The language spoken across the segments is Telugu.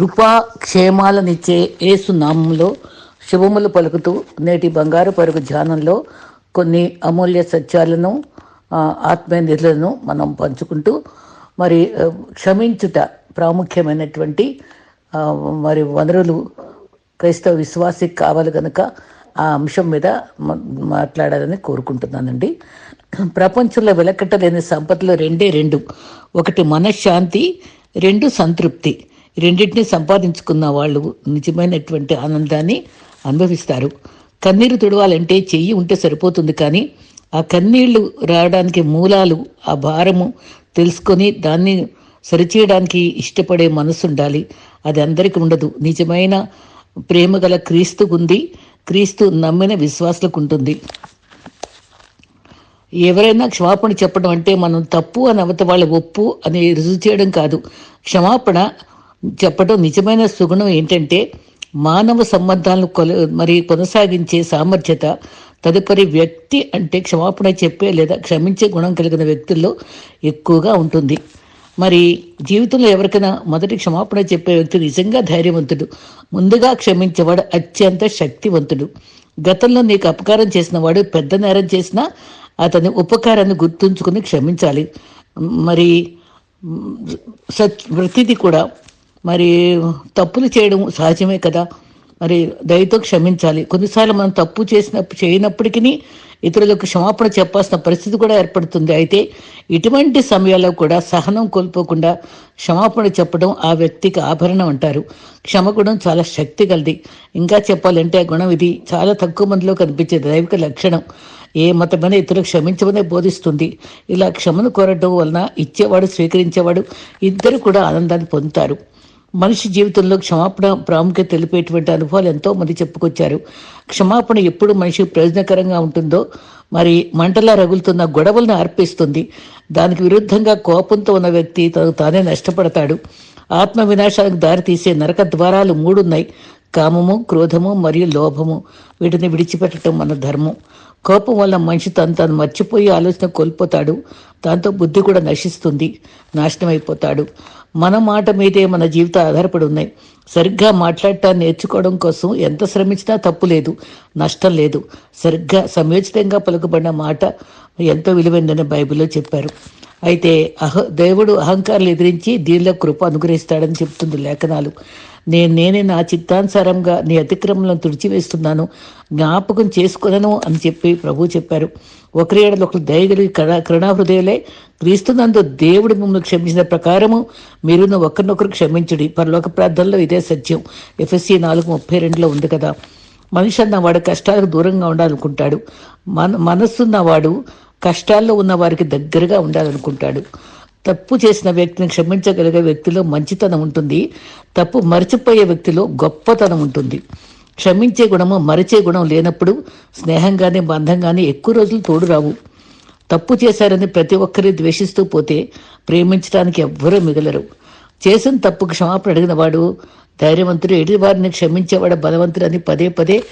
కృపా క్షేమాలనిచ్చే ఏసు నామంలో శుభములు పలుకుతూ నేటి బంగారు పరుగు ధ్యానంలో కొన్ని అమూల్య సత్యాలను ఆత్మీయ నిధులను మనం పంచుకుంటూ మరి క్షమించుట ప్రాముఖ్యమైనటువంటి మరి వనరులు క్రైస్తవ విశ్వాసికి కావాలి కనుక ఆ అంశం మీద మాట్లాడాలని కోరుకుంటున్నానండి. ప్రపంచంలో వెలకట్టలేని సంపదలు రెండే రెండు. ఒకటి మనశ్శాంతి రెండు సంతృప్తి. రెండింటిని సంపాదించుకున్న వాళ్ళు నిజమైనటువంటి ఆనందాన్ని అనుభవిస్తారు. కన్నీరు తుడవాలంటే చెయ్యి ఉంటే సరిపోతుంది కానీ ఆ కన్నీళ్ళు రావడానికి మూలాలు ఆ భారము తెలుసుకొని దాన్ని సరిచేయడానికి ఇష్టపడే మనసు ఉండాలి. అది అందరికీ ఉండదు. నిజమైన ప్రేమ గల క్రీస్తు ఉంది. క్రీస్తు నమ్మిన విశ్వాసులకు ఉంటుంది. ఎవరైనా క్షమాపణ చెప్పడం అంటే మనం తప్పు అని అవత వాళ్ళ ఒప్పు అని రుజువు చేయడం కాదు. క్షమాపణ చెప్పడం నిజమైన సుగుణం ఏంటంటే మానవ సంబంధాలను కొల మరి కొనసాగించే సామర్థ్యత తదుపరి వ్యక్తి అంటే క్షమాపణ చెప్పే లేదా క్షమించే గుణం కలిగిన వ్యక్తుల్లో ఎక్కువగా ఉంటుంది. మరి జీవితంలో ఎవరికైనా మొదటి క్షమాపణ చెప్పే వ్యక్తి నిజంగా ధైర్యవంతుడు. ముందుగా క్షమించేవాడు అత్యంత శక్తివంతుడు. గతంలో నీకు అపకారం చేసిన వాడు పెద్ద నేరం చేసినా అతని ఉపకారాన్ని గుర్తుంచుకుని క్షమించాలి. మరి ప్రతిదీ కూడా మరి తప్పులు చేయడం సహజమే కదా. మరి దయతో క్షమించాలి. కొన్నిసార్లు మనం తప్పు చేసినప్పుడు చేయనప్పటికీ ఇతరులకు క్షమాపణ చెప్పాల్సిన పరిస్థితి కూడా ఏర్పడుతుంది. అయితే ఇటువంటి సమయాల్లో కూడా సహనం కోల్పోకుండా క్షమాపణ చెప్పడం ఆ వ్యక్తికి ఆభరణం అంటారు. క్షమగుణం చాలా శక్తి కలిది ఇంకా చెప్పాలంటే ఆ గుణం ఇది చాలా తక్కువ మందిలో కనిపించే దైవిక లక్షణం. ఏ మతమైన ఇతరులు క్షమించమనే బోధిస్తుంది. ఇలా క్షమను కోరడం వలన ఇచ్చేవాడు స్వీకరించేవాడు ఇద్దరు కూడా ఆనందాన్ని పొందుతారు. మనిషి జీవితంలో క్షమాపణ ప్రాముఖ్యత తెలిపేటువంటి అనుభవాలు ఎంతో మంది చెప్పుకొచ్చారు. క్షమాపణ ఎప్పుడు మనిషికి ప్రయోజనకరంగా ఉంటుందో మరి మంటలా రగులుతున్న గొడవలను అర్పిస్తుంది దానికి విరుద్ధంగా కోపంతో ఉన్న వ్యక్తి తనకు తానే నష్టపడతాడు. ఆత్మ వినాశానికి దారితీసే నరక ద్వారాలు మూడున్నాయి. కామము క్రోధము మరియు లోభము. వీటిని విడిచిపెట్టడం మన ధర్మం. కోపం వల్ల మనిషి తను తను మర్చిపోయి ఆలోచన కోల్పోతాడు. దాంతో బుద్ధి కూడా నశిస్తుంది. నాశనం అయిపోతాడు మన మాట మీదే మన జీవితం ఆధారపడి ఉన్నాయి. సరిగ్గా మాట్లాడటాన్ని నేర్చుకోవడం కోసం ఎంత శ్రమించినా తప్పు లేదు. నష్టం లేదు. సరిగ్గా సమయోచితంగా పలుకబడిన మాట ఎంతో విలువైందని బైబిల్లో చెప్పారు. అయితే అహ దేవుడు అహంకారాలు ఎదిరించి దీనిలో కృప అనుగ్రహిస్తాడని చెప్తుంది లేఖనాలు. నేను నేనే నా చిత్తానుసారంగా నీ అతిక్రమలను తుడిచివేస్తున్నాను జ్ఞాపకం చేసుకునను అని చెప్పి ప్రభు చెప్పారు. ఒకరి ఏడలు ఒకరు దయగలిగి కరుణ కరుణాహృదయులే క్రీస్తునందు దేవుడు మిమ్మల్ని క్షమించిన ప్రకారము మీరును ఒకరినొకరు క్షమించుడి. పరలోక ప్రార్థనలో ఇదే సత్యం. ఎఫ్ఎస్సి నాలుగు ముప్పై రెండులో ఉంది కదా. మనిషి అన్నవాడు కష్టాలకు దూరంగా ఉండాలనుకుంటాడు. మన మనస్సున్నవాడు కష్టాల్లో ఉన్న వారికి దగ్గరగా ఉండాలనుకుంటాడు. తప్పు చేసిన వ్యక్తిని క్షమించగలిగే వ్యక్తిలో మంచితనం ఉంటుంది. తప్పు మరచిపోయే వ్యక్తిలో గొప్పతనం ఉంటుంది. క్షమించే గుణము మరిచే గుణం లేనప్పుడు స్నేహంగానే బంధంగానే ఎక్కువ రోజులు తోడు రావు. తప్పు చేశారని ప్రతి ఒక్కరి ద్వేషిస్తూ పోతే ప్రేమించడానికి ఎవ్వరూ మిగలరు. చేసిన తప్పుకు క్షమాపణ అడిగిన వాడు ధైర్యవంతుడు ఎడి వారిని క్షమించేవాడు బలవంతుడు అని పదే పదే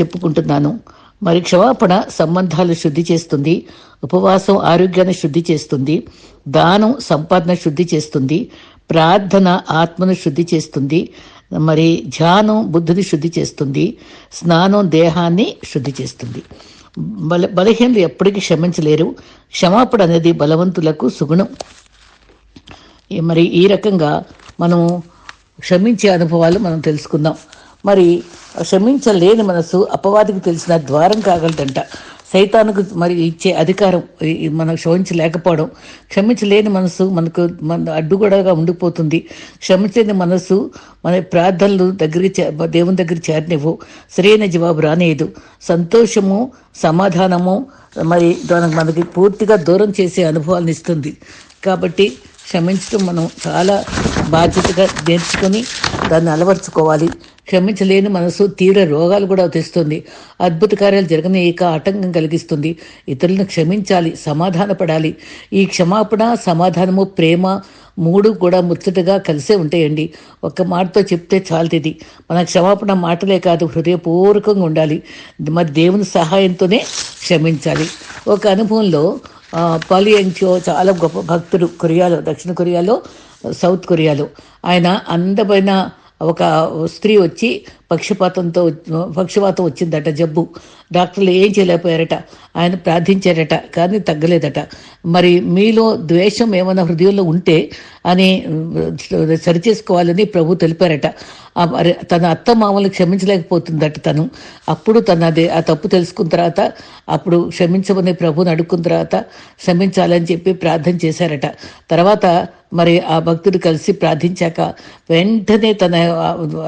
చెప్పుకుంటున్నాను. మరి క్షమాపణ సంబంధాలు శుద్ధి చేస్తుంది ఉపవాసం ఆరోగ్యాన్ని శుద్ధి చేస్తుంది దానం సంపాదన శుద్ధి చేస్తుంది ప్రార్థన ఆత్మను శుద్ధి చేస్తుంది మరి ధ్యానం బుద్ధిని శుద్ధి చేస్తుంది స్నానం దేహాన్ని శుద్ధి చేస్తుంది. బల బలహీనలు ఎప్పటికీ క్షమించలేరు. క్షమాపణ అనేది బలవంతులకు సుగుణం. మరి ఈ రకంగా మనము క్షమించే అనుభవాలు మనం తెలుసుకుందాం. మరి క్షమించలేని మనసు అపవాదికి తెలిసిన ద్వారం కాగలదంట. సైతానికి మరి ఇచ్చే అధికారం మనం క్షమించలేకపోవడం. క్షమించలేని మనసు మనకు మన అడ్డుగోడగా ఉండిపోతుంది. క్షమించలేని మనసు మన ప్రార్థనలు దగ్గరికి దేవుని దగ్గర చేరనివ్వు. సరైన జవాబు రానేదు. సంతోషము సమాధానము మరి దానికి మనకి పూర్తిగా దూరం చేసే అనుభవాలను ఇస్తుంది. కాబట్టి క్షమించడం మనం చాలా బాధ్యతగా నేర్చుకొని దాన్ని అలవర్చుకోవాలి. క్షమించలేని మనసు తీవ్ర రోగాలు కూడా తెస్తుంది. అద్భుత కార్యాలు జరగనీయక ఆటంకం కలిగిస్తుంది. ఇతరులను క్షమించాలి సమాధానపడాలి. ఈ క్షమాపణ సమాధానము ప్రేమ మూడు కూడా ముచ్చటగా కలిసే ఉంటాయండి. ఒక్క మాటతో చెప్తే చాలుతుంది మన క్షమాపణ మాటలే కాదు హృదయపూర్వకంగా ఉండాలి. మరి దేవుని సహాయంతోనే క్షమించాలి. ఒక అనుభవంలో పాలియంచో చాలా గొప్ప భక్తుడు కొరియాలో దక్షిణ కొరియాలో సౌత్ కొరియాలో. ఆయన అందమైన ఒక స్త్రీ వచ్చి పక్షపాతంతో పక్షపాతం వచ్చిందట జబ్బు. డాక్టర్లు ఏం చేయలేకపోయారట ఆయన ప్రార్థించారట కానీ తగ్గలేదట. మరి మీలో ద్వేషం ఏమైనా హృదయంలో ఉంటే అని సరిచేసుకోవాలని ప్రభు తెలిపారట. మరి తన అత్త మామూలు క్షమించలేకపోతుందట తను. అప్పుడు తన అదే ఆ తప్పు తెలుసుకున్న తర్వాత అప్పుడు క్షమించమని ప్రభుని అడుక్కున్న తర్వాత క్షమించాలని చెప్పి ప్రార్థన చేశారట. తర్వాత మరి ఆ భక్తుడు కలిసి ప్రార్థించాక వెంటనే తన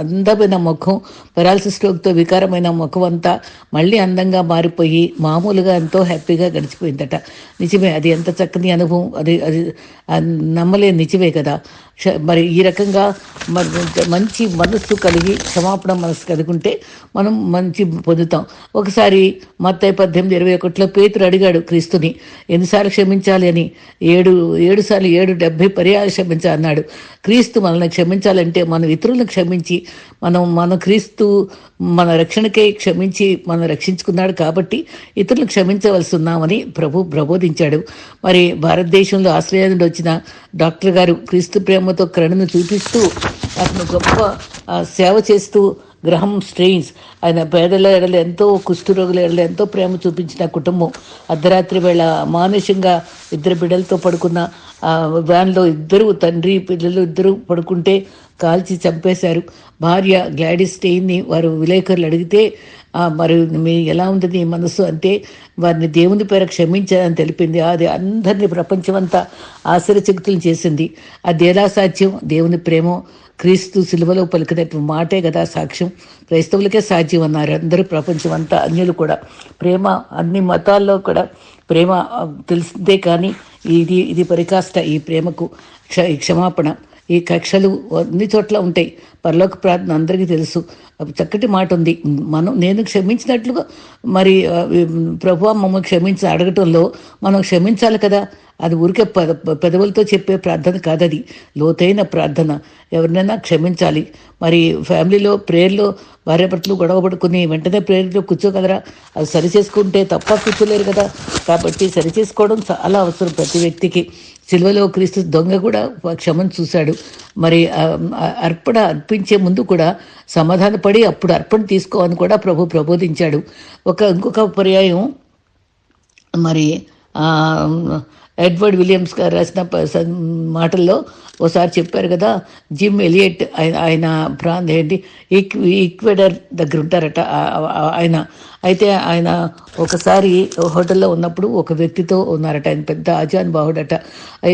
అందమైన ముఖం పెరాలసిస్ స్ట్రోక్తో వికారమైన ముఖం అంతా మళ్ళీ అందంగా మారిపోయి మామూలుగా ఎంతో హ్యాపీగా గడిచిపోయిందట. నిజమే అది ఎంత చక్కని అనుభవం అది అది నమ్మలేని నిజమే కదా. మరి ఈ రకంగా మంచి మనస్సు కలిగి క్షమాపణ మనస్సు కలిగి ఉంటే మనం మంచి పొందుతాం. ఒకసారి మత్తై పద్దెనిమిది ఇరవై ఒకటిలో పేతురు అడిగాడు క్రీస్తుని ఎన్నిసార్లు క్షమించాలి అని? ఏడు ఏడు సార్లు ఏడు డెబ్బై పర్యాలు క్షమించాలి అన్నాడు. క్రీస్తు మనల్ని క్షమించాలంటే మనం ఇతరులను క్షమించి మనం మన క్రీస్తు మన రక్షణకై క్షమించి మనం రక్షించుకున్నాడు కాబట్టి ఇతరులు క్షమించవలసి ఉన్నామని ప్రభు ప్రబోధించాడు. మరి భారతదేశంలో ఆశ్రయ వచ్చిన డాక్టర్ గారు క్రీస్తు ప్రేమ ప్రేమతో కరుణను చూపిస్తూ అతను గొప్ప సేవ చేస్తూ గ్రహం స్ట్రెయిన్స్. ఆయన పేదల ఎడలు ఎంతో కుష్ఠరోగుల ఎడలు ఎంతో ప్రేమ చూపించిన కుటుంబం. అర్ధరాత్రి వేళ మానుషంగా ఇద్దరు బిడ్డలతో పడుకున్న వ్యాన్లో ఇద్దరు తండ్రి పిల్లలు ఇద్దరు పడుకుంటే కాల్చి చంపేశారు. భార్య గ్లాడీ స్టెయిన్ని వారు విలేకరులు అడిగితే మరి మీ ఎలా ఉంది నీ మనసు అంటే వారిని దేవుని పేర క్షమించాలని తెలిపింది. అది అందరినీ ప్రపంచమంతా ఆశ్చర్యచకుతులు చేసింది. అది ఎలా సాధ్యం? దేవుని ప్రేమ క్రీస్తు సిలువలో పలికినటువంటి మాటే కదా సాక్ష్యం. క్రైస్తవులకే సాధ్యం అన్నారు అందరూ ప్రపంచం అంతా అన్యులు కూడా. ప్రేమ అన్ని మతాల్లో కూడా ప్రేమ తెలిసిందే కానీ ఇది ఇది పరికాష్ట ఈ ప్రేమకు క్ష క్షమాపణ. ఈ కక్షలు అన్ని చోట్ల ఉంటాయి. పరలోక ప్రార్థన అందరికీ తెలుసు. చక్కటి మాట ఉంది. మనం నేను క్షమించినట్లుగా మరి ప్రభు మమ్మల్ని క్షమించి అడగటంలో మనం క్షమించాలి కదా. అది ఊరికే పెద పెదవులతో చెప్పే ప్రార్థన కాదది. లోతైన ప్రార్థన. ఎవరినైనా క్షమించాలి. మరి ఫ్యామిలీలో ప్రేయర్లో భార్యాభర్తలు గొడవ పడుకుని వెంటనే ప్రేయర్లో కూర్చోగలరా అది సరి చేసుకుంటే తప్ప కూర్చోలేరు కదా. కాబట్టి సరి చేసుకోవడం చాలా అవసరం ప్రతి వ్యక్తికి. సిల్వలో క్రీస్తు దొంగ కూడా క్షమను చూశాడు. మరి అర్పణ అర్పించే ముందు కూడా సమాధానపడి అప్పుడు అర్పణ తీసుకోవని కూడా ప్రభు ప్రబోధించాడు. ఒక ఇంకొక పర్యాయం మరి ఎడ్వర్డ్ విలియమ్స్ గారు రాసిన మాటల్లో ఒకసారి చెప్పారు కదా జిమ్ ఎలియట్ ఆయన ఆయన ప్రాంత ఏంటి? ఈక్వెడర్ దగ్గర ఉంటారట ఆయన. అయితే ఆయన ఒకసారి హోటల్లో ఉన్నప్పుడు ఒక వ్యక్తితో ఉన్నారట ఆయన పెద్ద అజాన్ బాహుడట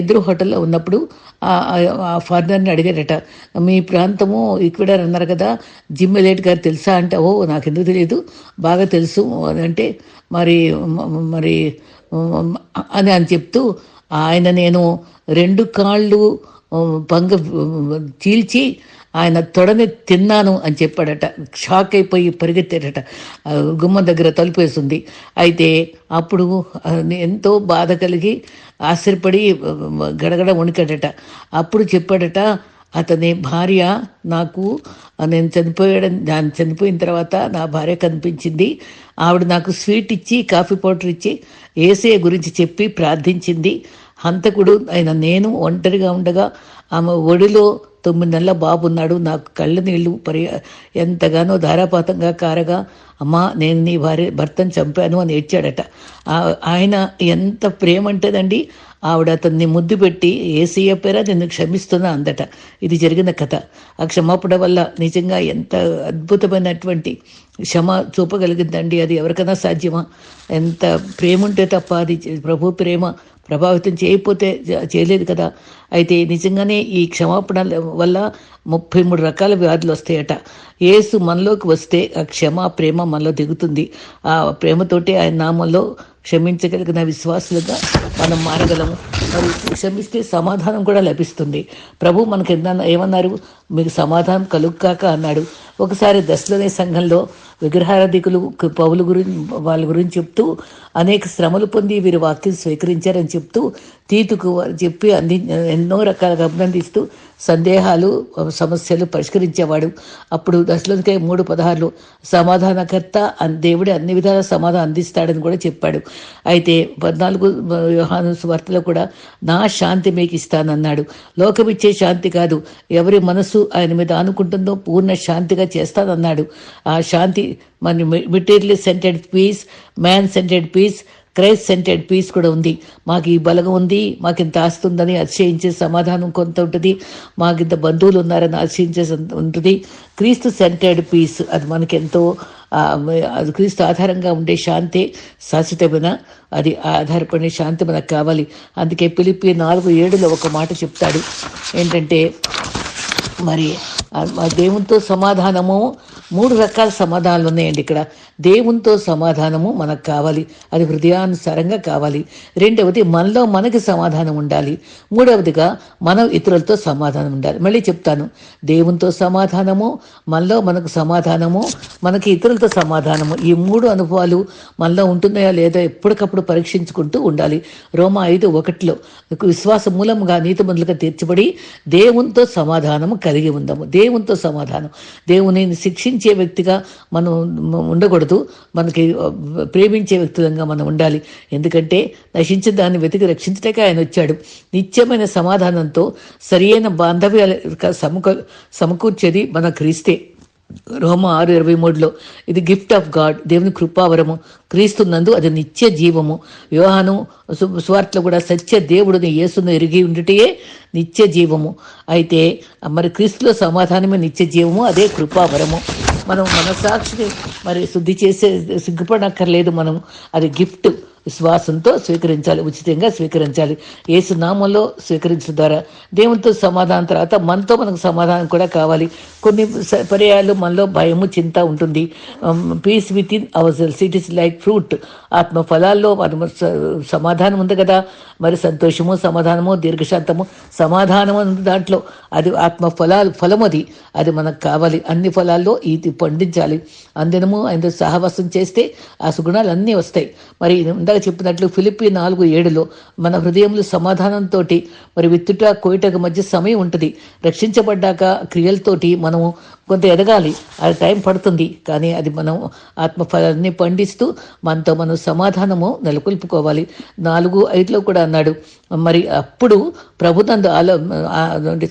ఇద్దరు హోటల్లో ఉన్నప్పుడు ఆ అడిగారట. మీ ప్రాంతము ఈక్విడర్ అన్నారు కదా జిమ్ గారు తెలుసా అంటే ఓ నాకు ఎందుకు తెలియదు బాగా తెలుసు అంటే మరి మరి అని అని చెప్తూ ఆయన నేను రెండు కాళ్ళు పంగ చీల్చి ఆయన తొడని తిన్నాను అని చెప్పాడట. షాక్ అయిపోయి పరిగెత్తాడట. గుమ్మ దగ్గర తలుపేస్తుంది అయితే అప్పుడు ఎంతో బాధ కలిగి ఆశ్చర్యపడి గడగడ వణికాడట. అప్పుడు చెప్పాడట అతని భార్య నాకు నేను చనిపోయాడని దాన్ని చనిపోయిన తర్వాత నా భార్య కనిపించింది. ఆవిడ నాకు స్వీట్ ఇచ్చి కాఫీ పౌడర్ ఇచ్చి ఏసే గురించి చెప్పి ప్రార్థించింది. హంతకుడు ఆయన నేను ఒంటరిగా ఉండగా ఆమె ఒడిలో తొమ్మిది నెలల బాబు ఉన్నాడు. నాకు కళ్ళ నీళ్ళు పరి ఎంతగానో ధారాపాతంగా కారగా అమ్మా నేను నీ భార్య భర్తను చంపాను అని ఏడ్చాడట. ఆయన ఎంత ప్రేమ అంటేదండి ఆవిడ అతన్ని ముద్దు పెట్టి ఏసీయ పేర నిన్ను క్షమిస్తున్నా అందట. ఇది జరిగిన కథ. ఆ క్షమాపణ వల్ల నిజంగా ఎంత అద్భుతమైనటువంటి క్షమ చూపగలిగిందండి. అది ఎవరికైనా సాధ్యమా? ఎంత ప్రేమ ఉంటే తప్ప అది ప్రభు ప్రేమ ప్రభావితం చేయకపోతే చేయలేదు కదా. అయితే నిజంగానే ఈ క్షమాపణ వల్ల ముప్పై మూడు రకాల వ్యాధులు వస్తాయట. ఏసు మనలోకి వస్తే ఆ క్షమ ప్రేమ మనలో దిగుతుంది. ఆ ప్రేమతోటి ఆయన నామంలో క్షమించగలిగిన విశ్వాసులుగా మనం మారగలము. మరి క్షమిస్తే సమాధానం కూడా లభిస్తుంది. ప్రభు మనకి ఏమన్నారు? మీకు సమాధానం కలుగుకాక అన్నాడు. ఒకసారి దశలోనే సంఘంలో విగ్రహారాధికులు పౌలు గురించి వాళ్ళ గురించి చెప్తూ అనేక శ్రమలు పొంది వీరు వాక్యం స్వీకరించారని చెప్తూ తీతుకు చెప్పి అంది ఎన్నో రకాలుగా అభినందిస్తూ సందేహాలు సమస్యలు పరిష్కరించేవాడు. అప్పుడు దశలోనికై మూడు పదహారులు సమాధానకర్త అన్- దేవుడే అన్ని విధాల సమాధానం అందిస్తాడని కూడా చెప్పాడు. అయితే పద్నాలుగు యోహాను వార్తలో కూడా నా శాంతి మీకు ఇస్తానన్నాడు లోకమిచ్చే శాంతి కాదు. ఎవరి మనసు ఆయన మీద ఆనుకుంటుందో పూర్ణ శాంతిగా చేస్తానన్నాడు. ఆ శాంతి మన material centred peace man centred peace Christ centred peace కూడా ఉంది. మాకు ఈ బలగం ఉంది మాకు ఇంత ఆస్తి ఉందని అతిశయించే సమాధానం కొంత ఉంటుంది. మాకు ఇంత బంధువులు ఉన్నారని అతిశయించే ఉంటుంది. క్రీస్తు సెంటెడ్ పీస్ అది మనకెంతో అది క్రీస్తు ఆధారంగా ఉండే శాంతి శాశ్వతమైన అది ఆధారపడిన శాంతి మనకు కావాలి. అందుకే పిలిపి నాలుగు ఏడులో ఒక మాట చెప్తాడు. ఏంటంటే మరి దేవునితో సమాధానము మూడు రకాల సమాధానాలు ఉన్నాయండి ఇక్కడ. దేవునితో సమాధానము మనకు కావాలి. అది హృదయానుసారంగా కావాలి. రెండవది మనలో మనకి సమాధానం ఉండాలి. మూడవదిగా మనం ఇతరులతో సమాధానం ఉండాలి. మళ్ళీ చెప్తాను. దేవునితో సమాధానము మనలో మనకు సమాధానము మనకి ఇతరులతో సమాధానము ఈ మూడు అనుభవాలు మనలో ఉంటున్నాయా లేదా ఎప్పటికప్పుడు పరీక్షించుకుంటూ ఉండాలి. రోమా ఐదు ఒకటిలో విశ్వాస నీతి నీతిమంతులుగా తీర్చబడి దేవునితో సమాధానము కలిగి ఉందాము. దేవునితో సమాధానం. దేవుని శిక్షించే వ్యక్తిగా మనం ఉండకూడదు. మనకి ప్రేమించే వ్యక్తులంగా మనం ఉండాలి. ఎందుకంటే నశించిన దాన్ని వెతికి రక్షించటకే ఆయన వచ్చాడు. నిత్యమైన సమాధానంతో సరియైన బాంధవ్యాలు సమకూ సమకూర్చేది మన క్రీస్తే. రోమ ఆరు ఇరవై మూడులో ఇది గిఫ్ట్ ఆఫ్ గాడ్ దేవుని కృపావరము క్రీస్తున్నందు అది నిత్య జీవము. వివాహను స్వార్థలో కూడా సత్య దేవుడిని యేసును ఎరిగి ఉండుటే నిత్య జీవము. అయితే మరి క్రీస్తులో సమాధానమే నిత్య జీవము అదే కృపావరము. మనం మనసాక్షిని మరి శుద్ధి చేసే సిగ్గుపడక్కర్లేదు మనం. అది గిఫ్ట్ విశ్వాసంతో స్వీకరించాలి ఉచితంగా స్వీకరించాలి. ఏసు నామంలో స్వీకరించడం ద్వారా దేవునితో సమాధానం తర్వాత మనతో మనకు సమాధానం కూడా కావాలి. కొన్ని స- పర్యాయాలు మనలో భయము చింత ఉంటుంది. Peace within ourselves it is like fruit ఆత్మ ఫలాల్లో మనము స- సమాధానం ఉంది కదా. మరి సంతోషము సమాధానము దీర్ఘశాంతము సమాధానం ఉంది దాంట్లో. అది ఆత్మ ఫలాలు ఫలం అది అది మనకు కావాలి. అన్ని ఫలాల్లో ఇది పండించాలి. అందినము ఆయన సహవాసం చేస్తే ఆ సుగుణాలు అన్నీ వస్తాయి. మరి ఇందాక చెప్పినట్లు ఫిలిపి నాలుగు ఏడులో మన హృదయంలో సమాధానంతో మరి విత్తుట కోయిటకు మధ్య సమయం ఉంటుంది. రక్షించబడ్డాక క్రియలతోటి మనము కొంత ఎదగాలి. అది టైం పడుతుంది. కానీ అది మనం ఆత్మఫలాన్ని పండిస్తూ మనతో మనం సమాధానము నెలకొల్పుకోవాలి. నాలుగు ఐదులో కూడా అన్నాడు. మరి అప్పుడు ప్రభుత్వం ఆలో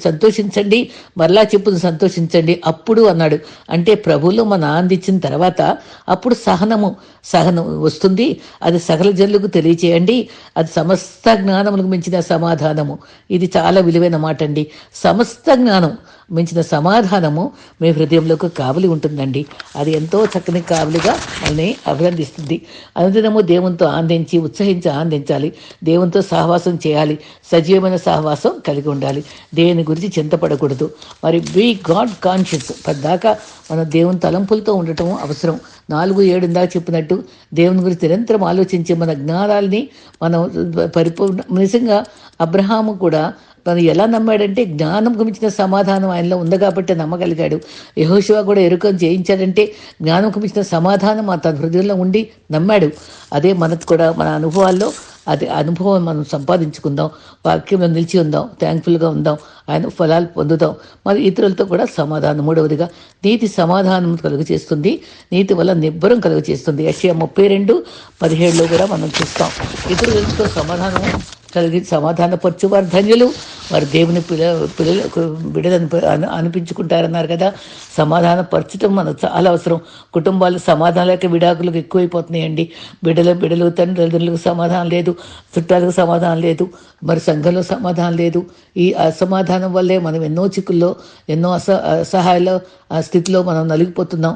సంతోషించండి. మరలా చెప్పును సంతోషించండి. అప్పుడు అన్నాడు. అంటే ప్రభువులో మన ఆనందించిన తర్వాత అప్పుడు సహనము సహనం వస్తుంది. అది సకల జనులకు తెలియచేయండి. అది సమస్త జ్ఞానములకు మించిన సమాధానము. ఇది చాలా విలువైన మాట అండి సమస్త జ్ఞానం మించిన సమాధానము మీ హృదయంలోకి కావలి ఉంటుందండి. అది ఎంతో చక్కని కావలిగా మనల్ని అభినందిస్తుంది. అనుదినము దేవునితో ఆనందించి ఉత్సహించి ఆనందించాలి. దేవునితో సహవాసం చేయాలి. సజీవమైన సహవాసం కలిగి ఉండాలి. దేవుని గురించి చింతపడకూడదు. మరి బీ గాడ్ కాన్షియస్ పద్దాకా మన దేవుని తలంపులతో ఉండటం అవసరం. నాలుగు ఏడు ఇందాక చెప్పినట్టు దేవుని గురించి నిరంతరం ఆలోచించి మన జ్ఞానాల్ని మనం పరిపూర్ణ నిజంగా అబ్రహాము కూడా తను ఎలా నమ్మాడంటే జ్ఞానంకు మించిన సమాధానం ఆయనలో ఉంది కాబట్టి నమ్మగలిగాడు. యహోశివ కూడా ఎరుకం చేయించాడంటే జ్ఞానం మించిన సమాధానం మా తన హృదయంలో ఉండి నమ్మాడు. అదే మనకు కూడా మన అనుభవాల్లో అది అనుభవం మనం సంపాదించుకుందాం వాక్యంలో నిలిచి ఉందాం థ్యాంక్ఫుల్గా ఉందాం ఆయన ఫలాలు పొందుదాం. మరి ఇతరులతో కూడా సమాధానం మూడవదిగా నీతి సమాధానం కలుగు చేస్తుంది నీతి వల్ల నిబ్బరం కలుగు చేస్తుంది యషియా ముప్పై రెండు పదిహేడులో కూడా మనం చూస్తాం. ఇతరులతో సమాధానం కలిగి సమాధానపరచు వారు ధన్యులు వారు దేవుని పిల్ల పిల్లలకు బిడ్డలు అని అనిపించుకుంటారన్నారు కదా. సమాధానపరచడం మనకు చాలా అవసరం. కుటుంబాలు సమాధానాలకి విడాకులకు ఎక్కువైపోతున్నాయండి. బిడ్డల బిడ్డలు తండ్రులకు సమాధానం లేదు. చుట్టాలకు సమాధానం లేదు. మరి సంఘంలో సమాధానం లేదు. ఈ అసమాధానం వల్లే మనం ఎన్నో చిక్కుల్లో ఎన్నో అస అసహాయాల ఆ స్థితిలో మనం నలిగిపోతున్నాం.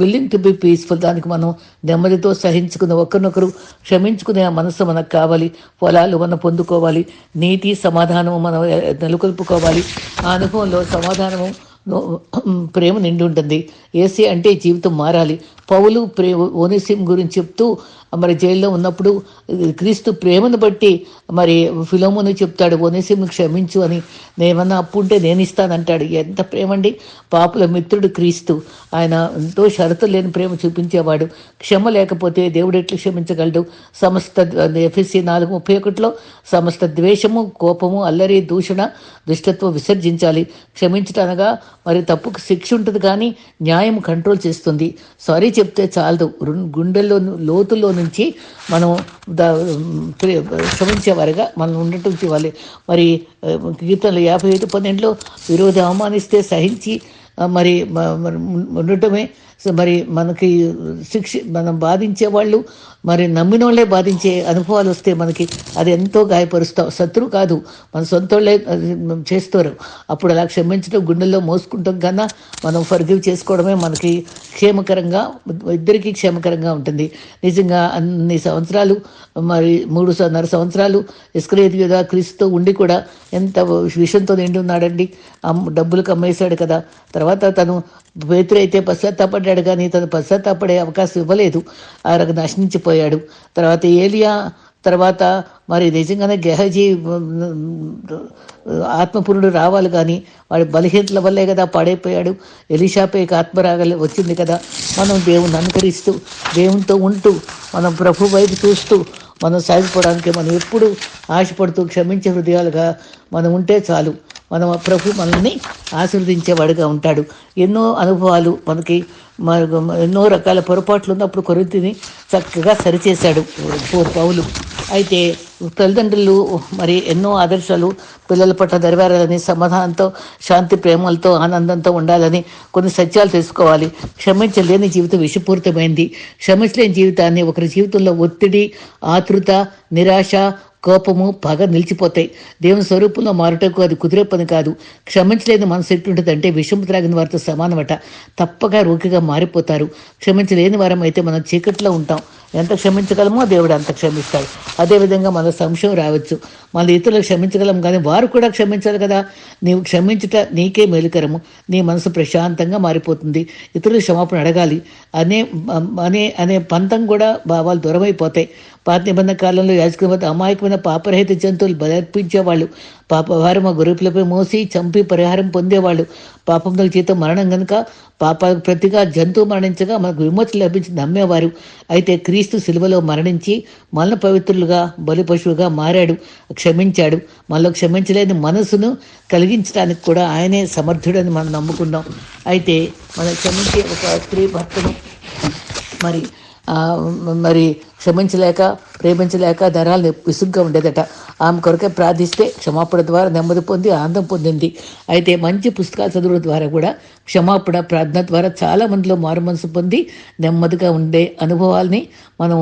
విల్లింగ్ టు బి పీస్ఫుల్ దానికి మనం నెమ్మదితో సహించుకున్న ఒకరినొకరు క్షమించుకునే ఆ మనసు మనకు కావాలి. పొలాలు మనం పొందుకోవాలి. నీతి సమాధానము మనం నెలకొల్పుకోవాలి. ఆ అనుభవంలో సమాధానము ప్రేమ నిండి ఉంటుంది ఏసీ అంటే జీవితం మారాలి. పౌలు ప్రేమ ఓనిసిం గురించి చెప్తూ మరి జైల్లో ఉన్నప్పుడు క్రీస్తు ప్రేమను బట్టి మరి ఫిలోమును చెప్తాడు ఒనేసిము క్షమించు అని నేమన్నా అప్పు ఉంటే నేను ఇస్తానంటాడు ఎంత ప్రేమ అండి పాపుల మిత్రుడు క్రీస్తు. ఆయన ఎంతో షరతు లేని ప్రేమ చూపించేవాడు. క్షమ లేకపోతే దేవుడు ఎట్లు క్షమించగలడు? సమస్త ఎఫ్ఎస్సి నాలుగు ముప్పై ఒకటిలో సమస్త ద్వేషము కోపము అల్లరి దూషణ దుష్టత్వం విసర్జించాలి. క్షమించటనగా మరి తప్పుకు శిక్ష ఉంటుంది కానీ న్యాయం కంట్రోల్ చేస్తుంది. సారీ చెప్తే చాలదు. గుండెల్లో లోతుల్లో నుంచి మనం ద ప్రే- మనం ఉండటం చేయాలి మరి కీర్తనలు యాభై ఐదు పన్నెండులో విరోధి అవమానిస్తే సహించి మరి ఉండటమే మరి మనకి శిక్ష మనం బాధించే వాళ్ళు మరి నమ్మిన వాళ్ళే బాధించే అనుభవాలు వస్తే మనకి అది ఎంతో గాయపరుస్తాం. శత్రువు కాదు మన సొంత వాళ్ళే చేస్తారు. అప్పుడు అలా క్షమించడం గుండెల్లో మోసుకుంటాం కన్నా మనం ఫర్గివ్ చేసుకోవడమే మనకి క్షేమకరంగా ఇద్దరికీ క్షేమకరంగా ఉంటుంది. నిజంగా అన్ని సంవత్సరాలు మరి మూడు సంవత్సరాలు సంవత్సరాలు ఇస్కరేది కదా క్రీస్తుతో ఉండి కూడా ఎంత విషంతో నిండి ఉన్నాడండి. అమ్- డబ్బులకు అమ్మేశాడు కదా. తర్వాత తను పేతురు అయితే పశ్చాత్తాపడ్డాడు. కానీ తను పశ్చాత్తాపడే అవకాశం ఇవ్వలేదు. ఆ నశించిపోయాడు తర్వాత ఏలియా తర్వాత మరి నిజంగానే గెహజీ ఆత్మపురుడు రావాలి కానీ వాడి బలహీనతల వల్లే కదా పాడైపోయాడు. ఎలిషాపైకి ఆత్మరాగలే వచ్చింది కదా. మనం దేవుని అనుకరిస్తూ దేవునితో ఉంటూ మనం ప్రభు వైపు చూస్తూ మనం సాగిపోవడానికి మనం ఎప్పుడు ఆశపడుతూ క్షమించే హృదయాలుగా మనం ఉంటే చాలు. మనం ప్రభు మనల్ని ఆశీర్వదించేవాడుగా ఉంటాడు. ఎన్నో అనుభవాలు మనకి ఎన్నో రకాల పొరపాట్లు ఉన్నప్పుడు కొరింతిని చక్కగా సరిచేశాడు పౌ- పౌలు. అయితే తల్లిదండ్రులు మరి ఎన్నో ఆదర్శాలు పిల్లల పట్ల నెరవేరాలని సమాధానంతో శాంతి ప్రేమలతో ఆనందంతో ఉండాలని కొన్ని సత్యాలు తెలుసుకోవాలి. క్షమించలేని జీవితం విషపూరితమైంది. క్షమించలేని జీవితాన్ని ఒకరి జీవితంలో ఒత్తిడి ఆతృత నిరాశ కోపము పగ నిలిచిపోతాయి. దేవుని స్వరూపంలో మారుటకు అది కుదిరే పని కాదు. క్షమించలేని మనసు ఎట్లుంటుందంటే విషం త్రాగిన వారితో సమానమట. తప్పగా రోగిగా మారిపోతారు. క్షమించలేని వారం అయితే మనం చీకట్లో ఉంటాం. ఎంత క్షమించగలమో దేవుడు అంత క్షమిస్తాడు. అదేవిధంగా మన సంశయం రావచ్చు. మన ఇతరులకు క్షమించగలం కానీ వారు కూడా క్షమించాలి కదా. నీవు క్షమించుట నీకే మేలుకరము. నీ మనసు ప్రశాంతంగా మారిపోతుంది. ఇతరులు క్షమాపణ అడగాలి. అనే అనే అనే పంతం కూడా భావాలు దూరమైపోతాయి. పాత నిబంధన కాలంలో యాజకుల అమాయకమైన పాపరహిత జంతువులు బలర్పించేవాళ్ళు. పాప వారు మా గురుపులపై మోసి చంపి పరిహారం పొందేవాళ్ళు. పాపంతో జీతం మరణం కనుక పాపాలకు ప్రతిగా జంతువు మరణించగా మనకు విమోచన లభించింది నమ్మేవారు. అయితే క్రీస్తు శిలువలో మరణించి మనల్ని పవిత్రులుగా బలి పశువుగా మారాడు క్షమించాడు. మనలో క్షమించలేని మనసును కలిగించడానికి కూడా ఆయనే సమర్థుడని మనం నమ్ముకున్నాం. అయితే మనం క్షమించే ఒక స్త్రీ భర్తను మరి మరి క్షమించలేక ప్రేమించలేక ధరాలు విసుగ్గా ఉండేదట. ఆమె కొరకే ప్రార్థిస్తే క్షమాపణ ద్వారా నెమ్మది పొంది ఆనందం పొందింది. అయితే మంచి పుస్తకాలు చదువుల ద్వారా కూడా క్షమాపణ ప్రార్థన ద్వారా చాలా మందిలో మారు మనసు పొంది నెమ్మదిగా ఉండే అనుభవాల్ని మనం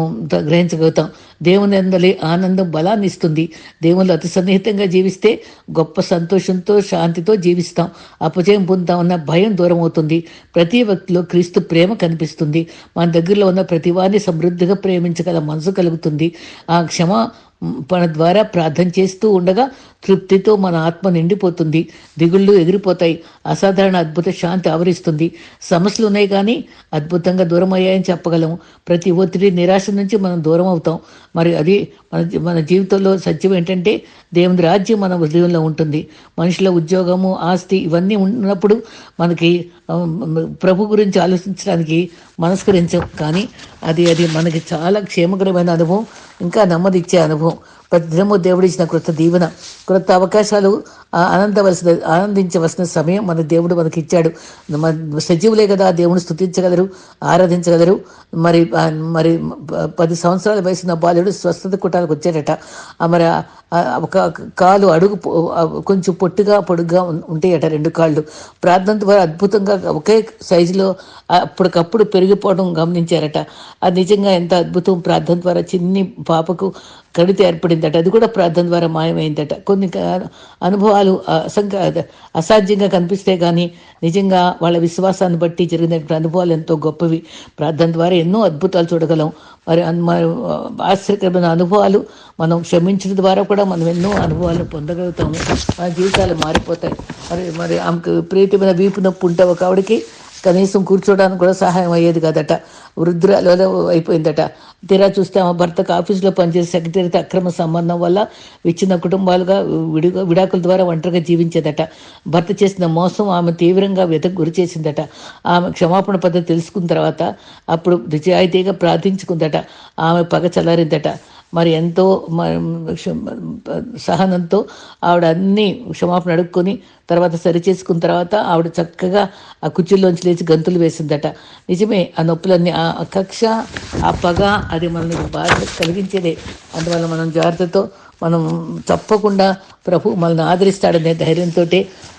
గ్రహించగలుగుతాం. దేవుని అందలి ఆనందం బలాన్ని ఇస్తుంది. దేవుళ్ళు అతి సన్నిహితంగా జీవిస్తే గొప్ప సంతోషంతో శాంతితో జీవిస్తాం. అపజయం పొందుతామన్న భయం దూరం అవుతుంది. ప్రతి వ్యక్తిలో క్రీస్తు ప్రేమ కనిపిస్తుంది. మన దగ్గరలో ఉన్న ప్రతి వారిని సమృద్ధిగా ప్రేమించగల మనసు కలుగుతుంది. ఆ క్షమ మన ద్వారా ప్రార్థన చేస్తూ ఉండగా తృప్తితో మన ఆత్మ నిండిపోతుంది. దిగుళ్ళు ఎగిరిపోతాయి. అసాధారణ అద్భుత శాంతి ఆవరిస్తుంది. సమస్యలు ఉన్నాయి కానీ అద్భుతంగా దూరం అయ్యాయని చెప్పగలము. ప్రతి ఒత్తిడి నిరాశ నుంచి మనం దూరం అవుతాం. మరి అది మన మన జీవితంలో సత్యం ఏంటంటే దేవుని రాజ్యం మన హృదయంలో ఉంటుంది. మనుషుల ఉద్యోగము ఆస్తి ఇవన్నీ ఉన్నప్పుడు మనకి ప్రభు గురించి ఆలోచించడానికి మనస్కరించం. కానీ అది అది మనకి చాలా క్షేమకరమైన అనుభవం ఇంకా నెమ్మదిచ్చే అనుభవం. ప్రతి దినము దేవుడిచ్చిన కృత దీవెన కృత అవకాశాలు ఆనందవలసిన ఆనందించవలసిన సమయం మన దేవుడు మనకి ఇచ్చాడు మన సజీవులే కదా దేవుని స్థుతించగలరు ఆరాధించగలరు. మరి మరి ప- పది సంవత్సరాల వయసున్న బాలుడు స్వస్థత కుటాలకు వచ్చాడట. మరి ఒక కాలు అడుగు కొంచెం పొట్టుగా పొడుగ్గా ఉంటాయట రెండు కాళ్ళు. ప్రార్థన ద్వారా అద్భుతంగా ఒకే సైజులో అప్పటికప్పుడు పెరిగిపోవడం గమనించారట. అది నిజంగా ఎంత అద్భుతం. ప్రార్థన ద్వారా చిన్ని పాపకు కడిత మాయమైందట అది కూడా ప్రార్థన ద్వారా మాయమైందట. కొన్ని అనుభవాలు అసంక అసాధ్యంగా కనిపిస్తే కానీ నిజంగా వాళ్ళ విశ్వాసాన్ని బట్టి జరిగినటువంటి అనుభవాలు ఎంతో గొప్పవి. ప్రార్థన ద్వారా ఎన్నో అద్భుతాలు చూడగలం. మరి ఆశ్చర్యకరమైన అనుభవాలు మనం క్షమించడం ద్వారా కూడా మనం ఎన్నో అనుభవాలు పొందగలుగుతాము. మన జీవితాలు మారిపోతాయి. మరి మరి ఆమెకు విపరీతమైన వీపు నొప్పి ఉంటే ఒక ఆవిడకి కనీసం కూర్చోడానికి కూడా సహాయం అయ్యేది కదట. వృద్ధురాలు అయిపోయిందట. తీరా చూస్తే ఆమె భర్తకు ఆఫీసులో పనిచేసే సెక్రటరీతో అక్రమ సంబంధం వల్ల విచ్చిన కుటుంబాలుగా విడిగా విడాకుల ద్వారా ఒంటరిగా జీవించేదట. భర్త చేసిన మోసం ఆమె తీవ్రంగా వెతకు గురి చేసిందట. ఆమె క్షమాపణ పద్ధతి తెలుసుకున్న తర్వాత అప్పుడు నిజాయితీగా ప్రార్థించుకుందట. ఆమె పగ చల్లారిందట. మరి ఎంతో సహనంతో ఆవిడ అన్ని క్షమాపణ అడుక్కొని తర్వాత సరి చేసుకున్న తర్వాత ఆవిడ చక్కగా ఆ కుర్చీలోంచి లేచి గంతులు వేసిందట. నిజమే ఆ నొప్పులన్నీ ఆ ఆ కక్ష ఆ పగ అది మనల్ని బాధ కలిగించేదే. అందువల్ల మనం జాగ్రత్తతో మనం తప్పకుండా ప్రభు మనల్ని ఆదరిస్తాడనే ధైర్యంతో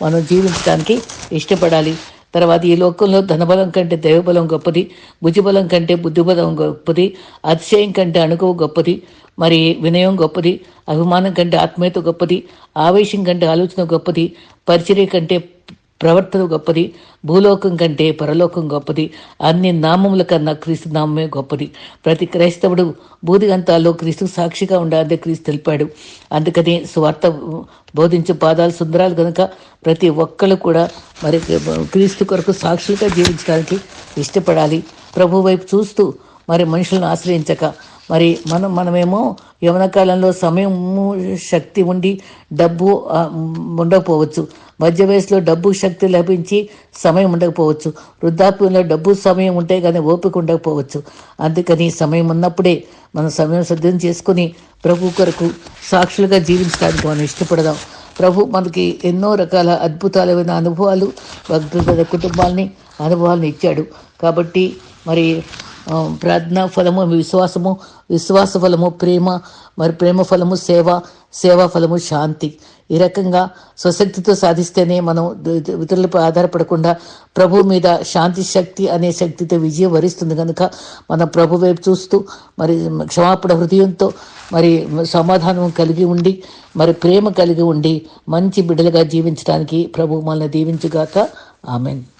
మనం జీవించడానికి ఇష్టపడాలి. తర్వాత ఈ లోకంలో ధనబలం కంటే దైవబలం గొప్పది బుద్ధిబలం కంటే బుద్ధిబలం గొప్పది అతిశయం కంటే అణుకువ గొప్పది మరి వినయం గొప్పది అభిమానం కంటే ఆత్మీయత గొప్పది ఆవేశం కంటే ఆలోచన గొప్పది పరిచర్య కంటే ప్రవర్తన గొప్పది భూలోకం కంటే పరలోకం గొప్పది అన్ని నామముల కన్నా క్రీస్తు నామమే గొప్పది. ప్రతి క్రైస్తవుడు బూదిగంతాల్లో క్రీస్తు సాక్షిగా ఉండాలని క్రీస్తు తెలిపాడు. అందుకని స్వార్థ బోధించే పాదాలు సుందరాలు కనుక ప్రతి ఒక్కరు కూడా మరి క్రీస్తు కొరకు సాక్షులుగా జీవించడానికి ఇష్టపడాలి. ప్రభు వైపు చూస్తూ మరి మనుషులను ఆశ్రయించక మరి మనం మనమేమో యవన కాలంలో సమయము శక్తి ఉండి డబ్బు ఉండకపోవచ్చు. మధ్య వయసులో డబ్బు శక్తి లభించి సమయం ఉండకపోవచ్చు. వృద్ధాప్యంలో డబ్బు సమయం ఉంటే కానీ ఓపిక ఉండకపోవచ్చు. అందుకని సమయం ఉన్నప్పుడే మన సమయం సిద్ధం చేసుకుని ప్రభు కొరకు సాక్షులుగా జీవించడానికి మనం ఇష్టపడదాం. ప్రభు మనకి ఎన్నో రకాల అద్భుతాలైన అనుభవాలు భక్తుల కుటుంబాలని అనుభవాలను ఇచ్చాడు. కాబట్టి మరి ప్రార్థన ఫలము విశ్వాసము విశ్వాస ఫలము ప్రేమ మరి ప్రేమ ఫలము సేవ సేవా ఫలము శాంతి. ఈ రకంగా స్వశక్తితో సాధిస్తేనే మనం ఇతరులపై ఆధారపడకుండా ప్రభు మీద శాంతి శక్తి అనే శక్తితో విజయం వరిస్తుంది కనుక మనం ప్రభు వైపు చూస్తూ మరి క్షమాపణ హృదయంతో మరి సమాధానం కలిగి ఉండి మరి ప్రేమ కలిగి ఉండి మంచి బిడ్డలుగా జీవించడానికి ప్రభు మనల్ని దీవించుగాక. ఆమెన్.